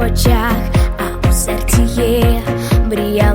очах, а у серці є мрія.